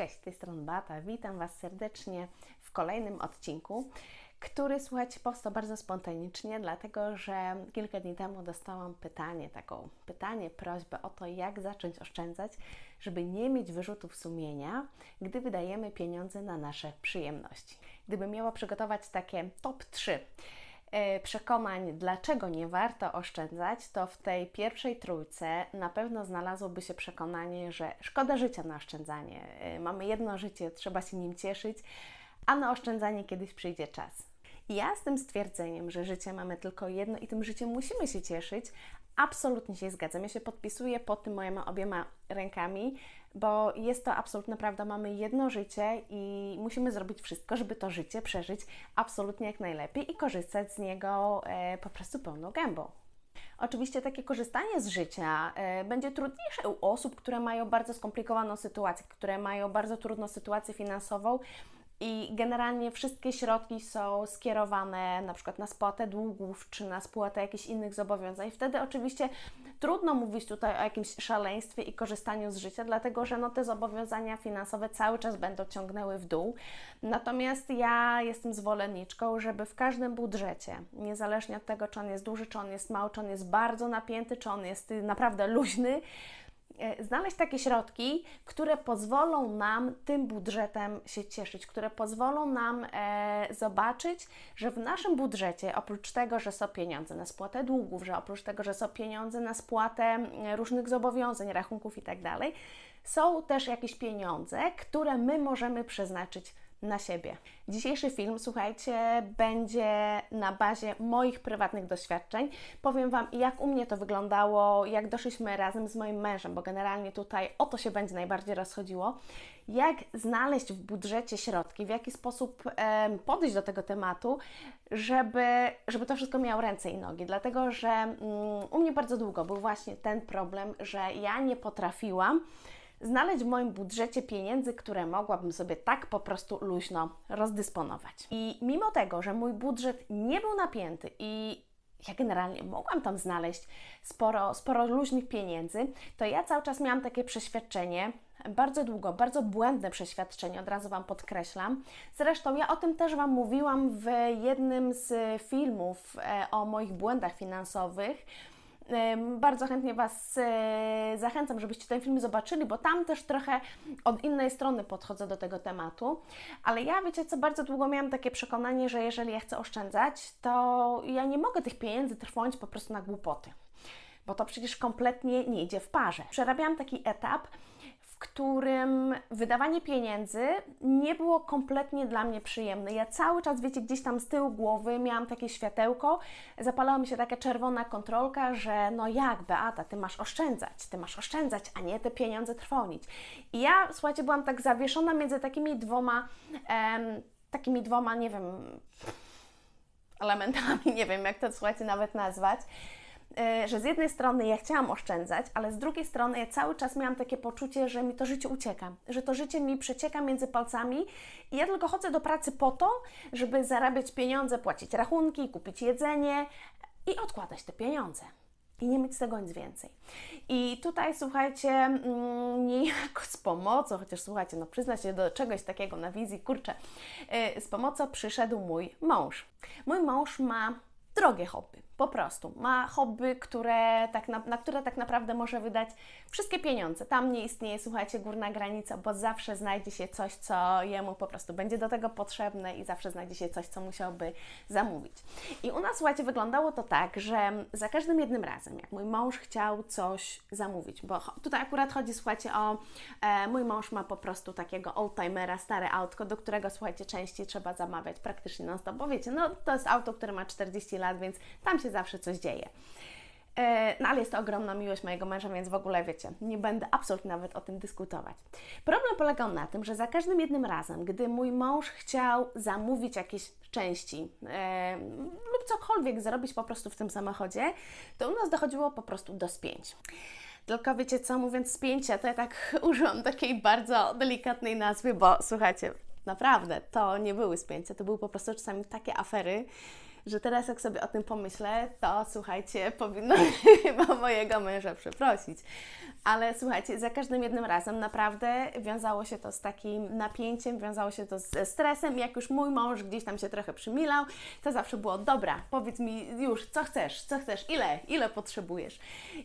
Cześć, z tej strony Bata. Witam Was serdecznie w kolejnym odcinku, który słuchajcie powstał bardzo spontanicznie, dlatego że kilka dni temu dostałam pytanie, taką pytanie, prośbę o to, jak zacząć oszczędzać, żeby nie mieć wyrzutów sumienia, gdy wydajemy pieniądze na nasze przyjemności. Gdybym miała przygotować takie top 3 e, przekonań, dlaczego nie warto oszczędzać, to w tej pierwszej trójce na pewno znalazłoby się przekonanie, że szkoda życia na oszczędzanie. E, Mamy jedno życie, trzeba się nim cieszyć, a na oszczędzanie kiedyś przyjdzie czas. Ja z tym stwierdzeniem, że życie mamy tylko jedno i tym życiem musimy się cieszyć, absolutnie się zgadzam. Ja się podpisuję pod tym moimi obiema rękami, bo jest to absolutna prawda. Mamy jedno życie i musimy zrobić wszystko, żeby to życie przeżyć absolutnie jak najlepiej i korzystać z niego e, po prostu pełną gębą. Oczywiście takie korzystanie z życia e, będzie trudniejsze u osób, które mają bardzo skomplikowaną sytuację, które mają bardzo trudną sytuację finansową i generalnie wszystkie środki są skierowane na przykład na spłatę długów czy na spłatę jakichś innych zobowiązań. Wtedy oczywiście trudno mówić tutaj o jakimś szaleństwie i korzystaniu z życia, dlatego że no, te zobowiązania finansowe cały czas będą ciągnęły w dół. Natomiast ja jestem zwolenniczką, żeby w każdym budżecie, niezależnie od tego, czy on jest duży, czy on jest mały, czy on jest bardzo napięty, czy on jest naprawdę luźny, znaleźć takie środki, które pozwolą nam tym budżetem się cieszyć, które pozwolą nam e, zobaczyć, że w naszym budżecie, oprócz tego, że są pieniądze na spłatę długów, że oprócz tego, że są pieniądze na spłatę e, różnych zobowiązań, rachunków itd., są też jakieś pieniądze, które my możemy przeznaczyć na siebie. Dzisiejszy film, słuchajcie, będzie na bazie moich prywatnych doświadczeń. Powiem Wam, jak u mnie to wyglądało, jak doszliśmy razem z moim mężem, bo generalnie tutaj o to się będzie najbardziej rozchodziło. Jak znaleźć w budżecie środki, w jaki sposób em, podejść do tego tematu, żeby, żeby to wszystko miało ręce i nogi. Dlatego, że mm, u mnie bardzo długo był właśnie ten problem, że ja nie potrafiłam znaleźć w moim budżecie pieniędzy, które mogłabym sobie tak po prostu luźno rozdysponować. I mimo tego, że mój budżet nie był napięty i ja generalnie mogłam tam znaleźć sporo, sporo luźnych pieniędzy, to ja cały czas miałam takie przeświadczenie, bardzo długo, bardzo błędne przeświadczenie, od razu Wam podkreślam. Zresztą ja o tym też Wam mówiłam w jednym z filmów e, o moich błędach finansowych. Bardzo chętnie Was e, zachęcam, żebyście ten film zobaczyli, bo tam też trochę od innej strony podchodzę do tego tematu. Ale ja, wiecie co, bardzo długo miałam takie przekonanie, że jeżeli ja chcę oszczędzać, to ja nie mogę tych pieniędzy trwąć po prostu na głupoty. Bo to przecież kompletnie nie idzie w parze. Przerabiałam taki etap, którym wydawanie pieniędzy nie było kompletnie dla mnie przyjemne. Ja cały czas, wiecie, gdzieś tam z tyłu głowy miałam takie światełko, zapalała mi się taka czerwona kontrolka, że no jak, Beata, ty masz oszczędzać, ty masz oszczędzać, a nie te pieniądze trwonić. I ja, słuchajcie, byłam tak zawieszona między takimi dwoma, em, takimi dwoma, nie wiem, elementami, nie wiem jak to, słuchajcie, nawet nazwać, że z jednej strony ja chciałam oszczędzać, ale z drugiej strony ja cały czas miałam takie poczucie, że mi to życie ucieka, że to życie mi przecieka między palcami i ja tylko chodzę do pracy po to, żeby zarabiać pieniądze, płacić rachunki, kupić jedzenie i odkładać te pieniądze. I nie mieć z tego nic więcej. I tutaj, słuchajcie, mm, niejako z pomocą, chociaż słuchajcie, no przyzna się do czegoś takiego na wizji, kurczę, yy, z pomocą przyszedł mój mąż. Mój mąż ma drogie hobby, po prostu. Ma hobby, które tak na, na które tak naprawdę może wydać wszystkie pieniądze. Tam nie istnieje, słuchajcie, górna granica, bo zawsze znajdzie się coś, co jemu po prostu będzie do tego potrzebne i zawsze znajdzie się coś, co musiałby zamówić. I u nas, słuchajcie, wyglądało to tak, że za każdym jednym razem, jak mój mąż chciał coś zamówić, bo tutaj akurat chodzi, słuchajcie, o e, mój mąż ma po prostu takiego oldtimera, stare autko, do którego, słuchajcie, częściej trzeba zamawiać praktycznie non stop, bo wiecie, no to jest auto, które ma 40 lat, więc tam się zawsze coś dzieje. E, No ale jest to ogromna miłość mojego męża, więc w ogóle wiecie, nie będę absolutnie nawet o tym dyskutować. Problem polegał na tym, że za każdym jednym razem, gdy mój mąż chciał zamówić jakieś części e, lub cokolwiek zrobić po prostu w tym samochodzie, to u nas dochodziło po prostu do spięć. Tylko wiecie co, mówiąc spięcia, to ja tak użyłam takiej bardzo delikatnej nazwy, bo słuchajcie, naprawdę to nie były spięcia, to były po prostu czasami takie afery, że teraz jak sobie o tym pomyślę, to słuchajcie, powinno chyba mojego męża przeprosić. Ale słuchajcie, za każdym jednym razem naprawdę wiązało się to z takim napięciem, wiązało się to ze stresem. Jak już mój mąż gdzieś tam się trochę przymilał, to zawsze było dobra, powiedz mi już, co chcesz, co chcesz, ile, ile potrzebujesz.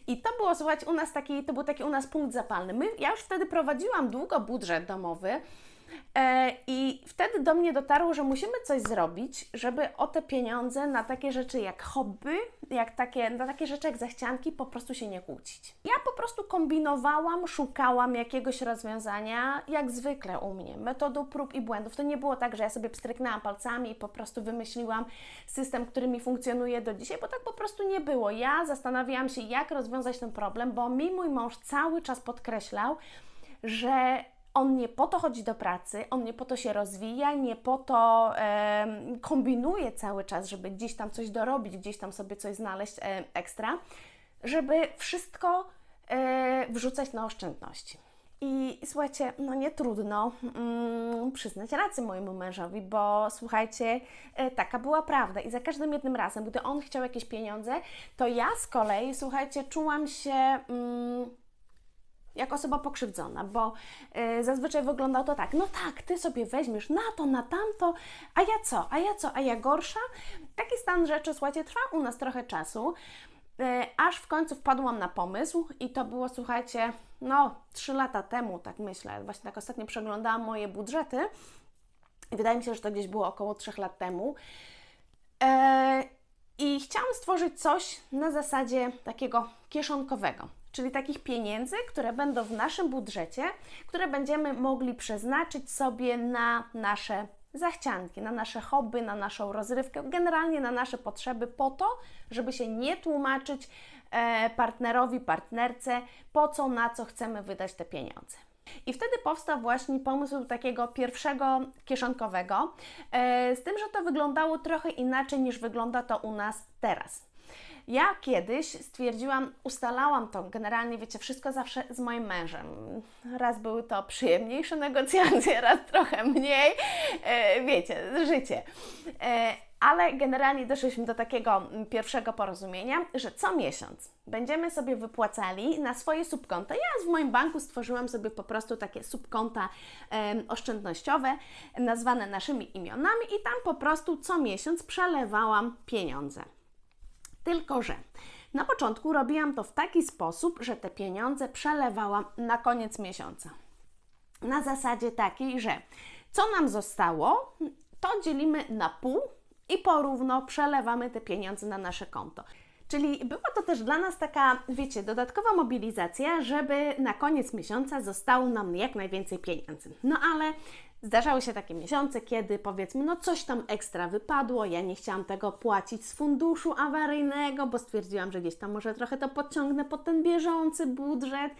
I to było, słuchajcie, u nas taki, to był taki u nas punkt zapalny. My, ja już wtedy prowadziłam długo budżet domowy, I wtedy do mnie dotarło, że musimy coś zrobić, żeby o te pieniądze na takie rzeczy jak hobby, jak takie, na takie rzeczy jak zachcianki po prostu się nie kłócić. Ja po prostu kombinowałam, szukałam jakiegoś rozwiązania, jak zwykle u mnie, metodą prób i błędów. To nie było tak, że ja sobie pstryknęłam palcami i po prostu wymyśliłam system, który mi funkcjonuje do dzisiaj, bo tak po prostu nie było. Ja zastanawiałam się, jak rozwiązać ten problem, bo mi mój mąż cały czas podkreślał, że on nie po to chodzi do pracy, on nie po to się rozwija, nie po to e, kombinuje cały czas, żeby gdzieś tam coś dorobić, gdzieś tam sobie coś znaleźć e, ekstra, żeby wszystko e, wrzucać na oszczędności. I słuchajcie, no nie trudno mm, przyznać rację mojemu mężowi, bo słuchajcie, e, taka była prawda. I za każdym jednym razem, gdy on chciał jakieś pieniądze, to ja z kolei, słuchajcie, czułam się. Mm, jak osoba pokrzywdzona, bo y, zazwyczaj wygląda to tak, no tak, ty sobie weźmiesz na to, na tamto, a ja co, a ja co, a ja gorsza. Taki stan rzeczy, słuchajcie, trwa u nas trochę czasu, y, aż w końcu wpadłam na pomysł i to było, słuchajcie, no, trzy lata temu, tak myślę, właśnie tak ostatnio przeglądałam moje budżety i wydaje mi się, że to gdzieś było około trzech lat temu. E, I chciałam stworzyć coś na zasadzie takiego kieszonkowego czyli takich pieniędzy, które będą w naszym budżecie, które będziemy mogli przeznaczyć sobie na nasze zachcianki, na nasze hobby, na naszą rozrywkę, generalnie na nasze potrzeby, po to, żeby się nie tłumaczyć e, partnerowi, partnerce, po co, na co chcemy wydać te pieniądze. I wtedy powstał właśnie pomysł takiego pierwszego kieszonkowego, e, z tym, że to wyglądało trochę inaczej niż wygląda to u nas teraz. Ja kiedyś stwierdziłam, ustalałam to generalnie, wiecie, wszystko zawsze z moim mężem. Raz były to przyjemniejsze negocjacje, raz trochę mniej, e, wiecie, życie. E, ale generalnie doszliśmy do takiego pierwszego porozumienia, że co miesiąc będziemy sobie wypłacali na swoje subkonta. Ja w moim banku stworzyłam sobie po prostu takie subkonta e, oszczędnościowe, nazwane naszymi imionami, i tam po prostu co miesiąc przelewałam pieniądze. Tylko, że na początku robiłam to w taki sposób, że te pieniądze przelewałam na koniec miesiąca. Na zasadzie takiej, że co nam zostało, to dzielimy na pół i porówno przelewamy te pieniądze na nasze konto. Czyli była to też dla nas taka, wiecie, dodatkowa mobilizacja, żeby na koniec miesiąca zostało nam jak najwięcej pieniędzy. No ale Zdarzały się takie miesiące, kiedy powiedzmy, no coś tam ekstra wypadło, ja nie chciałam tego płacić z funduszu awaryjnego, bo stwierdziłam, że gdzieś tam może trochę to podciągnę pod ten bieżący budżet.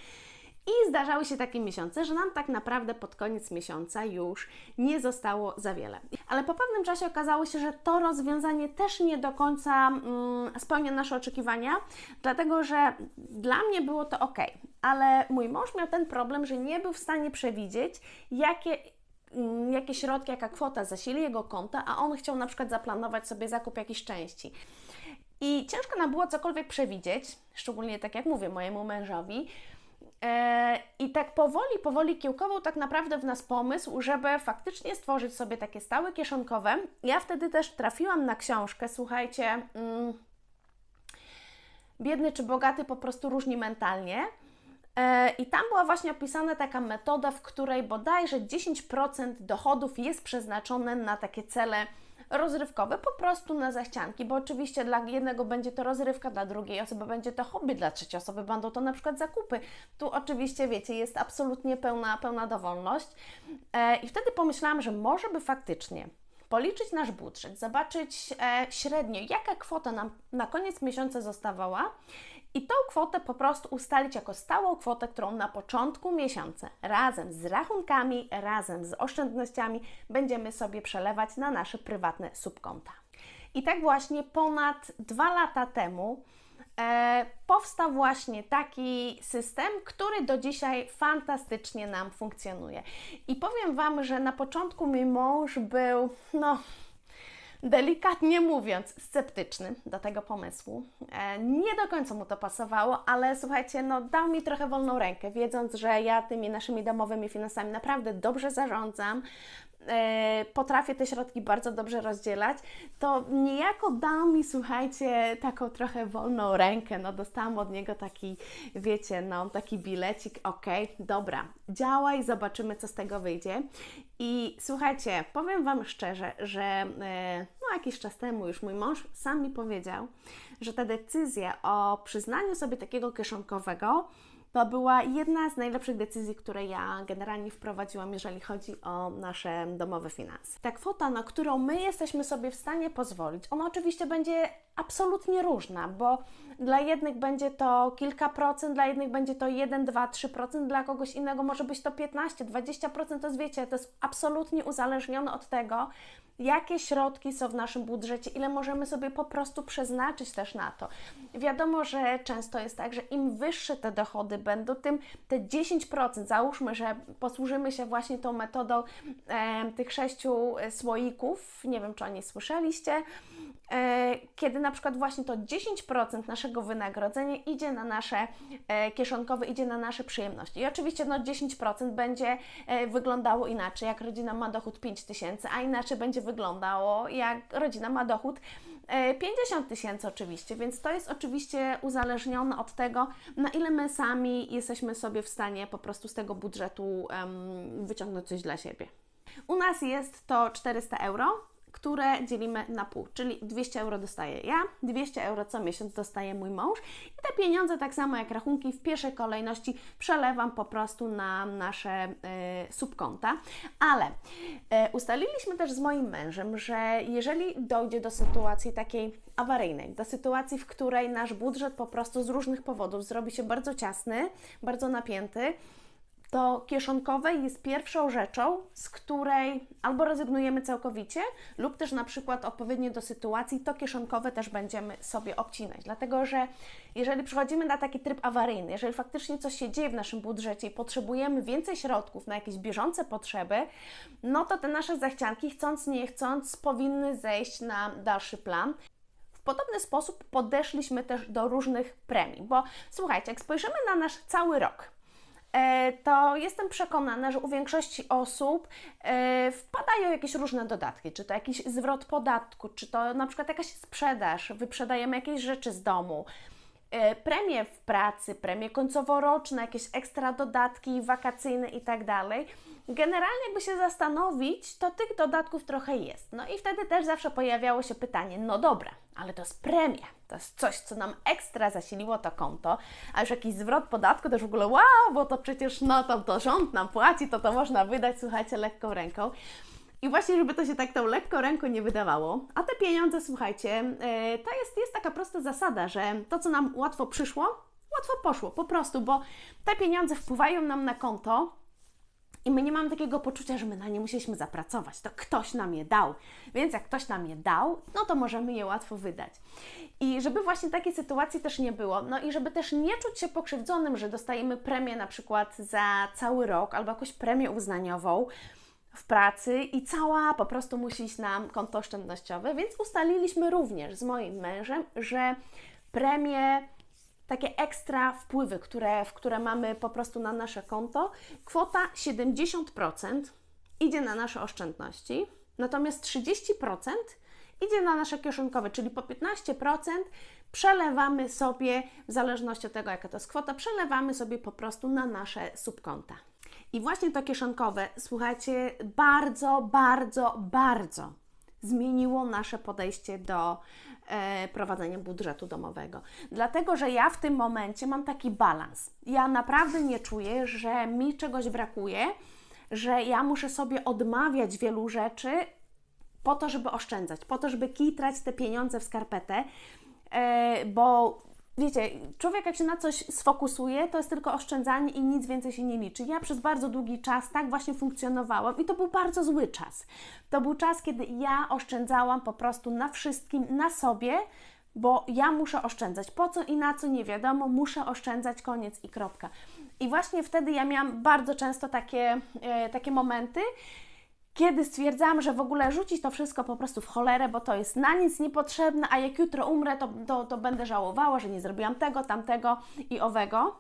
I zdarzały się takie miesiące, że nam tak naprawdę pod koniec miesiąca już nie zostało za wiele. Ale po pewnym czasie okazało się, że to rozwiązanie też nie do końca mm, spełnia nasze oczekiwania, dlatego że dla mnie było to ok, ale mój mąż miał ten problem, że nie był w stanie przewidzieć, jakie Mm, jakie środki, jaka kwota zasili jego konta, a on chciał na przykład zaplanować sobie zakup jakiejś części. I ciężko nam było cokolwiek przewidzieć, szczególnie tak jak mówię mojemu mężowi. E, I tak powoli, powoli kiełkował tak naprawdę w nas pomysł, żeby faktycznie stworzyć sobie takie stałe kieszonkowe. Ja wtedy też trafiłam na książkę, słuchajcie, mm, biedny czy bogaty po prostu różni mentalnie. E, I tam była właśnie opisana taka metoda, w której bodajże 10% dochodów jest przeznaczone na takie cele rozrywkowe, po prostu na zachcianki, bo oczywiście dla jednego będzie to rozrywka, dla drugiej osoby będzie to hobby, dla trzeciej osoby będą to na przykład zakupy. Tu oczywiście, wiecie, jest absolutnie pełna, pełna dowolność. E, I wtedy pomyślałam, że może by faktycznie policzyć nasz budżet, zobaczyć e, średnio, jaka kwota nam na koniec miesiąca zostawała i tą kwotę po prostu ustalić jako stałą kwotę, którą na początku miesiąca razem z rachunkami, razem z oszczędnościami będziemy sobie przelewać na nasze prywatne subkonta. I tak właśnie ponad dwa lata temu e, powstał właśnie taki system, który do dzisiaj fantastycznie nam funkcjonuje. I powiem Wam, że na początku mój mąż był, no, delikatnie mówiąc, sceptyczny do tego pomysłu. E, nie do końca mu to pasowało, ale słuchajcie, no dał mi trochę wolną rękę, wiedząc, że ja tymi naszymi domowymi finansami naprawdę dobrze zarządzam, e, potrafię te środki bardzo dobrze rozdzielać, to niejako dał mi, słuchajcie, taką trochę wolną rękę. No, dostałam od niego taki, wiecie, no, taki bilecik, ok, dobra, działaj, zobaczymy, co z tego wyjdzie. I słuchajcie, powiem Wam szczerze, że e, no, jakiś czas temu już mój mąż sam mi powiedział, że ta decyzja o przyznaniu sobie takiego kieszonkowego to była jedna z najlepszych decyzji, które ja generalnie wprowadziłam, jeżeli chodzi o nasze domowe finanse. Ta kwota, na którą my jesteśmy sobie w stanie pozwolić, ona oczywiście będzie absolutnie różna, bo dla jednych będzie to kilka procent, dla jednych będzie to 1, 2, 3%, dla kogoś innego może być to 15, 20%, to wiecie, to jest absolutnie uzależnione od tego, jakie środki są w naszym budżecie, ile możemy sobie po prostu przeznaczyć też na to. Wiadomo, że często jest tak, że im wyższe te dochody będą, tym te 10%, załóżmy, że posłużymy się właśnie tą metodą e, tych sześciu słoików, nie wiem, czy o niej słyszeliście, E, kiedy na przykład właśnie to 10% naszego wynagrodzenia idzie na nasze e, kieszonkowe, idzie na nasze przyjemności. I oczywiście no 10% będzie e, wyglądało inaczej, jak rodzina ma dochód 5 tysięcy, a inaczej będzie wyglądało, jak rodzina ma dochód 50 tysięcy oczywiście, więc to jest oczywiście uzależnione od tego, na ile my sami jesteśmy sobie w stanie po prostu z tego budżetu um, wyciągnąć coś dla siebie. U nas jest to 400 euro, które dzielimy na pół, czyli 200 euro dostaję ja, 200 euro co miesiąc dostaje mój mąż i te pieniądze, tak samo jak rachunki, w pierwszej kolejności przelewam po prostu na nasze y, subkonta, ale y, ustaliliśmy też z moim mężem, że jeżeli dojdzie do sytuacji takiej awaryjnej, do sytuacji, w której nasz budżet po prostu z różnych powodów zrobi się bardzo ciasny, bardzo napięty, to kieszonkowe jest pierwszą rzeczą, z której albo rezygnujemy całkowicie, lub też na przykład odpowiednio do sytuacji, to kieszonkowe też będziemy sobie obcinać. Dlatego, że jeżeli przechodzimy na taki tryb awaryjny, jeżeli faktycznie coś się dzieje w naszym budżecie i potrzebujemy więcej środków na jakieś bieżące potrzeby, no to te nasze zachcianki, chcąc nie chcąc, powinny zejść na dalszy plan. W podobny sposób podeszliśmy też do różnych premii, bo słuchajcie, jak spojrzymy na nasz cały rok, to jestem przekonana, że u większości osób e, wpadają jakieś różne dodatki, czy to jakiś zwrot podatku, czy to na przykład jakaś sprzedaż, wyprzedajemy jakieś rzeczy z domu, e, premie w pracy, premie końcoworoczne, jakieś ekstra dodatki wakacyjne i tak. Generalnie, jakby się zastanowić, to tych dodatków trochę jest. No i wtedy też zawsze pojawiało się pytanie: no dobra, ale to jest premia, to jest coś, co nam ekstra zasiliło to konto, a już jakiś zwrot podatku też w ogóle wow, bo to przecież no to, to rząd nam płaci, to to można wydać, słuchajcie, lekką ręką. I właśnie, żeby to się tak tą lekką ręką nie wydawało, a te pieniądze, słuchajcie, yy, to jest, jest taka prosta zasada, że to, co nam łatwo przyszło, łatwo poszło, po prostu, bo te pieniądze wpływają nam na konto, i my nie mamy takiego poczucia, że my na nie musieliśmy zapracować. To ktoś nam je dał. Więc jak ktoś nam je dał, no to możemy je łatwo wydać. I żeby właśnie takiej sytuacji też nie było, no i żeby też nie czuć się pokrzywdzonym, że dostajemy premię na przykład za cały rok albo jakąś premię uznaniową, w pracy i cała po prostu musi iść na konto oszczędnościowe, więc ustaliliśmy również z moim mężem, że premie takie ekstra wpływy, które, w które mamy po prostu na nasze konto, kwota 70% idzie na nasze oszczędności, natomiast 30% idzie na nasze kieszonkowe, czyli po 15% przelewamy sobie, w zależności od tego, jaka to jest kwota, przelewamy sobie po prostu na nasze subkonta. I właśnie to kieszonkowe, słuchajcie, bardzo, bardzo, bardzo zmieniło nasze podejście do e, prowadzenia budżetu domowego. Dlatego, że ja w tym momencie mam taki balans. Ja naprawdę nie czuję, że mi czegoś brakuje, że ja muszę sobie odmawiać wielu rzeczy po to, żeby oszczędzać, po to, żeby kitrać te pieniądze w skarpetę, e, bo wiecie, człowiek jak się na coś sfokusuje, to jest tylko oszczędzanie i nic więcej się nie liczy. Ja przez bardzo długi czas tak właśnie funkcjonowałam i to był bardzo zły czas. To był czas, kiedy ja oszczędzałam po prostu na wszystkim, na sobie, bo ja muszę oszczędzać. Po co i na co nie wiadomo, muszę oszczędzać, koniec i kropka. I właśnie wtedy ja miałam bardzo często takie, e, takie momenty, kiedy stwierdzam, że w ogóle rzucić to wszystko po prostu w cholerę, bo to jest na nic niepotrzebne, a jak jutro umrę, to, to, to będę żałowała, że nie zrobiłam tego, tamtego i owego.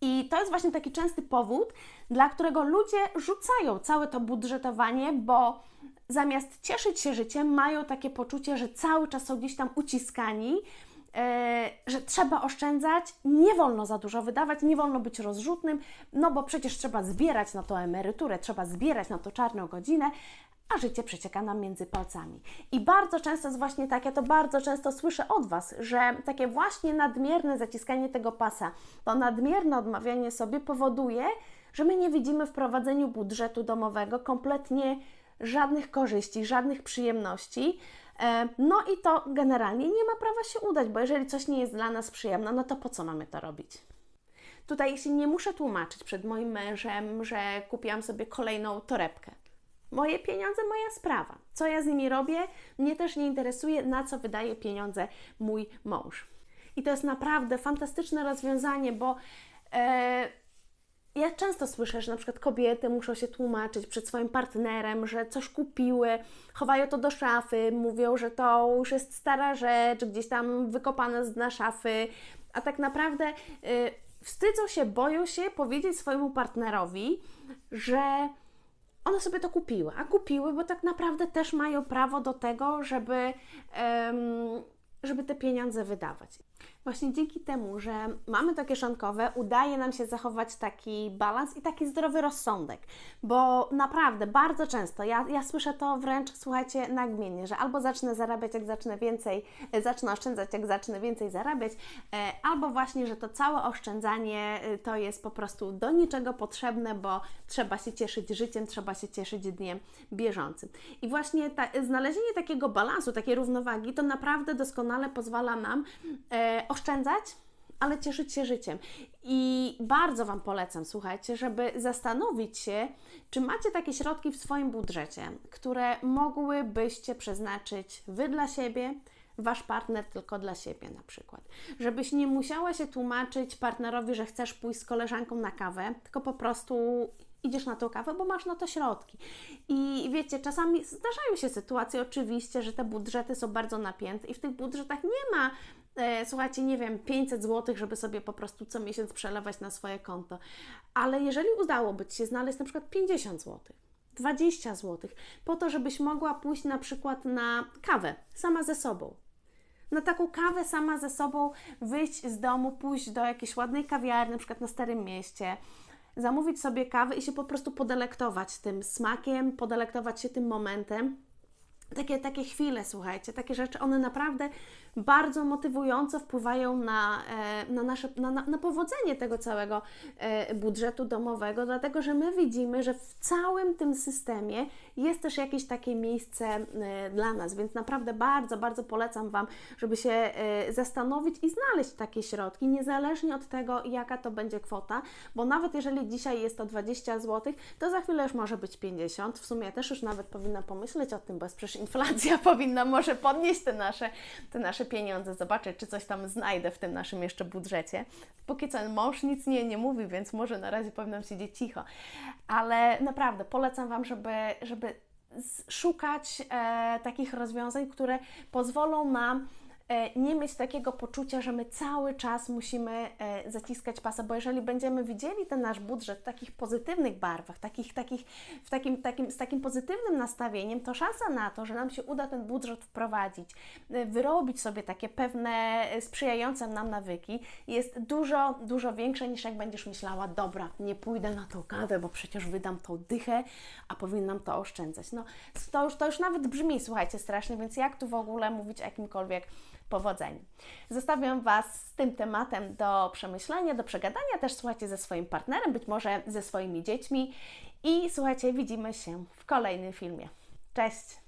I to jest właśnie taki częsty powód, dla którego ludzie rzucają całe to budżetowanie, bo zamiast cieszyć się życiem, mają takie poczucie, że cały czas są gdzieś tam uciskani, że trzeba oszczędzać, nie wolno za dużo wydawać, nie wolno być rozrzutnym, no bo przecież trzeba zbierać na to emeryturę, trzeba zbierać na to czarną godzinę, a życie przecieka nam między palcami. I bardzo często jest właśnie tak, ja to bardzo często słyszę od Was, że takie właśnie nadmierne zaciskanie tego pasa, to nadmierne odmawianie sobie powoduje, że my nie widzimy w prowadzeniu budżetu domowego kompletnie żadnych korzyści, żadnych przyjemności. E, no i to generalnie nie ma prawa się udać, bo jeżeli coś nie jest dla nas przyjemne, no to po co mamy to robić? Tutaj się nie muszę tłumaczyć przed moim mężem, że kupiłam sobie kolejną torebkę. Moje pieniądze, moja sprawa. Co ja z nimi robię, mnie też nie interesuje, na co wydaje pieniądze mój mąż. I to jest naprawdę fantastyczne rozwiązanie, bo e, ja często słyszę, że na przykład kobiety muszą się tłumaczyć przed swoim partnerem, że coś kupiły, chowają to do szafy, mówią, że to już jest stara rzecz, gdzieś tam wykopane z dna szafy, a tak naprawdę y, wstydzą się, boją się powiedzieć swojemu partnerowi, że one sobie to kupiły, a kupiły, bo tak naprawdę też mają prawo do tego, żeby, żeby te pieniądze wydawać. Właśnie dzięki temu, że mamy to kieszonkowe, udaje nam się zachować taki balans i taki zdrowy rozsądek, bo naprawdę bardzo często, ja, ja słyszę to wręcz, słuchajcie, nagmiennie, że albo zacznę zarabiać, jak zacznę więcej, e, zacznę oszczędzać, jak zacznę więcej zarabiać, e, albo właśnie, że to całe oszczędzanie e, to jest po prostu do niczego potrzebne, bo trzeba się cieszyć życiem, trzeba się cieszyć dniem bieżącym. I właśnie ta, znalezienie takiego balansu, takiej równowagi, to naprawdę doskonale pozwala nam e, oszczędzać, ale cieszyć się życiem. I bardzo Wam polecam, słuchajcie, żeby zastanowić się, czy macie takie środki w swoim budżecie, które mogłybyście przeznaczyć Wy dla siebie, Wasz partner tylko dla siebie na przykład. Żebyś nie musiała się tłumaczyć partnerowi, że chcesz pójść z koleżanką na kawę, tylko po prostu idziesz na tą kawę, bo masz na to środki. I wiecie, czasami zdarzają się sytuacje oczywiście, że te budżety są bardzo napięte i w tych budżetach nie ma e, słuchajcie, nie wiem, 500 zł, żeby sobie po prostu co miesiąc przelewać na swoje konto. Ale jeżeli udałoby Ci się znaleźć na przykład 50 zł, 20 zł, po to, żebyś mogła pójść na przykład na kawę sama ze sobą. Na taką kawę sama ze sobą, wyjść z domu, pójść do jakiejś ładnej kawiarni, na przykład na Starym Mieście, zamówić sobie kawę i się po prostu podelektować tym smakiem, podelektować się tym momentem. Takie, takie chwile, słuchajcie, takie rzeczy, one naprawdę bardzo motywująco wpływają na, e, na, nasze, na, na powodzenie tego całego e, budżetu domowego, dlatego że my widzimy, że w całym tym systemie jest też jakieś takie miejsce e, dla nas, więc naprawdę bardzo, bardzo polecam Wam, żeby się zastanowić i znaleźć takie środki, niezależnie od tego, jaka to będzie kwota, bo nawet jeżeli dzisiaj jest to 20 zł, to za chwilę już może być 50. W sumie też już nawet powinna pomyśleć o tym, bo jest przecież inflacja powinna może podnieść te nasze, te nasze pieniądze, zobaczę, czy coś tam znajdę w tym naszym jeszcze budżecie. Póki co mąż nic nie, nie mówi, więc może na razie powinnam siedzieć cicho. Ale naprawdę polecam Wam, żeby, żeby szukać e, takich rozwiązań, które pozwolą nam nie mieć takiego poczucia, że my cały czas musimy e, zaciskać pasa, bo jeżeli będziemy widzieli ten nasz budżet w takich pozytywnych barwach, takich, takich, w takim, takim, z takim pozytywnym nastawieniem, to szansa na to, że nam się uda ten budżet wprowadzić, e, wyrobić sobie takie pewne sprzyjające nam nawyki, jest dużo, dużo większa niż jak będziesz myślała, dobra, nie pójdę na tą kawę, bo przecież wydam tą dychę, a powinnam to oszczędzać. No, to już, to już nawet brzmi, słuchajcie, strasznie, więc jak tu w ogóle mówić o jakimkolwiek powodzeniu. Zostawiam Was z tym tematem do przemyślenia, do przegadania też, słuchajcie, ze swoim partnerem, być może ze swoimi dziećmi i słuchajcie, widzimy się w kolejnym filmie. Cześć!